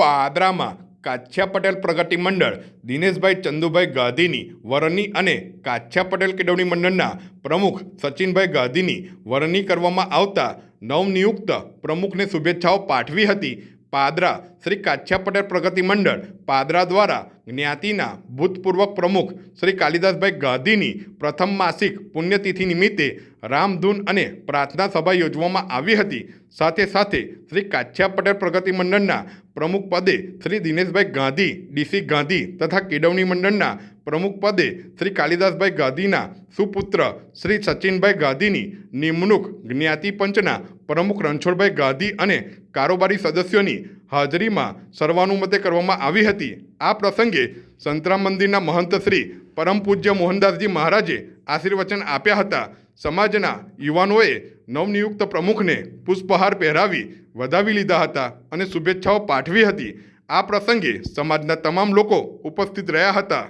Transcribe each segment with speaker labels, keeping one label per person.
Speaker 1: પાદરામાં કાછ્યા પટેલ પ્રગતિ મંડળ, દિનેશભાઈ ચંદુભાઈ ગાંધીની વરણી અને કાછ્યા પટેલ કેળવણી મંડળના પ્રમુખ સચિનભાઈ ગાંધીની વરણી કરવામાં આવતા નવનિયુક્ત પ્રમુખને શુભેચ્છાઓ પાઠવી હતી. પાદરા શ્રી કાછ્યા પટેલ પ્રગતિ મંડળ પાદરા દ્વારા જ્ઞાતિના ભૂતપૂર્વ પ્રમુખ શ્રી કાલિદાસભાઈ ગાંધીની પ્રથમ માસિક પુણ્યતિથિ નિમિત્તે રામધૂન અને પ્રાર્થના સભા યોજવામાં આવી હતી. સાથે સાથે શ્રી કાછ્યા પટેલ પ્રગતિ મંડળના પ્રમુખ પદે શ્રી દિનેશભાઈ ગાંધી ડીસી ગાંધી તથા કેળવણી મંડળના પ્રમુખ પદે શ્રી કાલિદાસભાઈ ગાંધીના સુપુત્ર શ્રી સચિનભાઈ ગાંધીની નિમણૂક જ્ઞાતિ પંચના પ્રમુખ રણછોડભાઈ ગાંધી અને કારોબારી સદસ્યોની હાજરીમાં સર્વાનુમતે કરવામાં આવી હતી. આ પ્રસંગે સંતરામ મંદિરના મહંત શ્રી પરમ પૂજ્ય મોહનદાસજી મહારાજે આશીર્વચન આપ્યા હતા. સમાજના યુવાનોએ નવનિયુક્ત પ્રમુખને પુષ્પહાર પહેરાવી વધાવી લીધા હતા અને શુભેચ્છાઓ પાઠવી હતી. આ પ્રસંગે સમાજના તમામ લોકો ઉપસ્થિત રહ્યા હતા.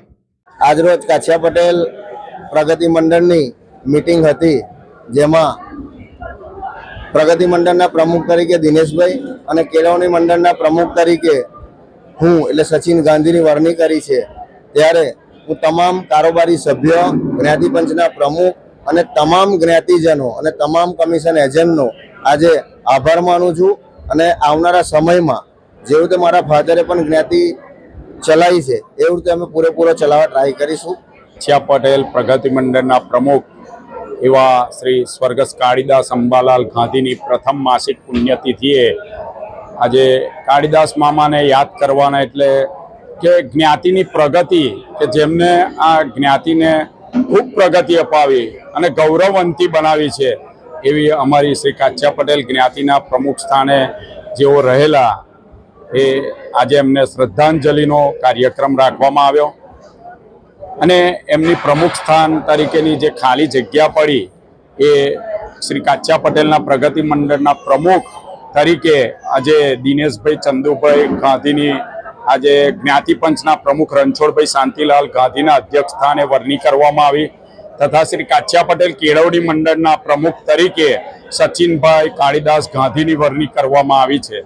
Speaker 2: આજરોજ કાછિયા પટેલ પ્રગતિ મંડળની મીટિંગ હતી, જેમાં પ્રગતિ મંડળના પ્રમુખ તરીકે દિનેશભાઈ અને કેળવણી મંડળના પ્રમુખ તરીકે હું, એટલે સચિન ગાંધીની વરણી કરી છે. ત્યારે હું તમામ કારોબારી સભ્ય, જ્ઞાતિ પંચના પ્રમુખ અને તમામ જ્ઞાતિજનો અને તમામ કમિશન એજન્ટનો આજે આભાર માનું છું અને આવનારા સમયમાં જેવું રીતે મારા ફાધરે પણ જ્ઞાતિ ચલાવી છે એવું રીતે અમે પૂરેપૂરો ચલાવવા ટ્રાય કરીશું.
Speaker 3: છ્યા પટેલ, પ્રગતિ મંડળના પ્રમુખ. એવા શ્રી સ્વર્ગસ્થ કાળીદાસ અંબાલાલ ગાંધીની પ્રથમ માસિક પુણ્યતિથિએ આજે કાળીદાસ મામાને યાદ કરવાના એટલે કે જ્ઞાતિની પ્રગતિ, કે જેમને આ જ્ઞાતિને ખૂબ પ્રગતિ અપાવી અને ગૌરવવંતી બનાવી છે, એવી અમારી શ્રી કાચ્યા પટેલ જ્ઞાતિના પ્રમુખ સ્થાને જેઓ રહેલા, એ આજે એમને શ્રદ્ધાંજલિનો કાર્યક્રમ રાખવામાં આવ્યો. અને એમની પ્રમુખ સ્થાન તરીકેની જે ખાલી જગ્યા પડી એ શ્રી કાચ્યા પટેલના પ્રગતિ મંડળના પ્રમુખ તરીકે આજે દિનેશભાઈ ચંદુભાઈ ગાંધીની આજે જ્ઞાતિ પંચના પ્રમુખ રણછોડભાઈ શાંતિલાલ ગાંધીના અધ્યક્ષ સ્થાને વરણી કરવામાં આવી તથા શ્રી કાચ્યા પટેલ કેળવણી મંડળના પ્રમુખ તરીકે સચિનભાઈ કાળીદાસ ગાંધીની વરણી કરવામાં આવી છે.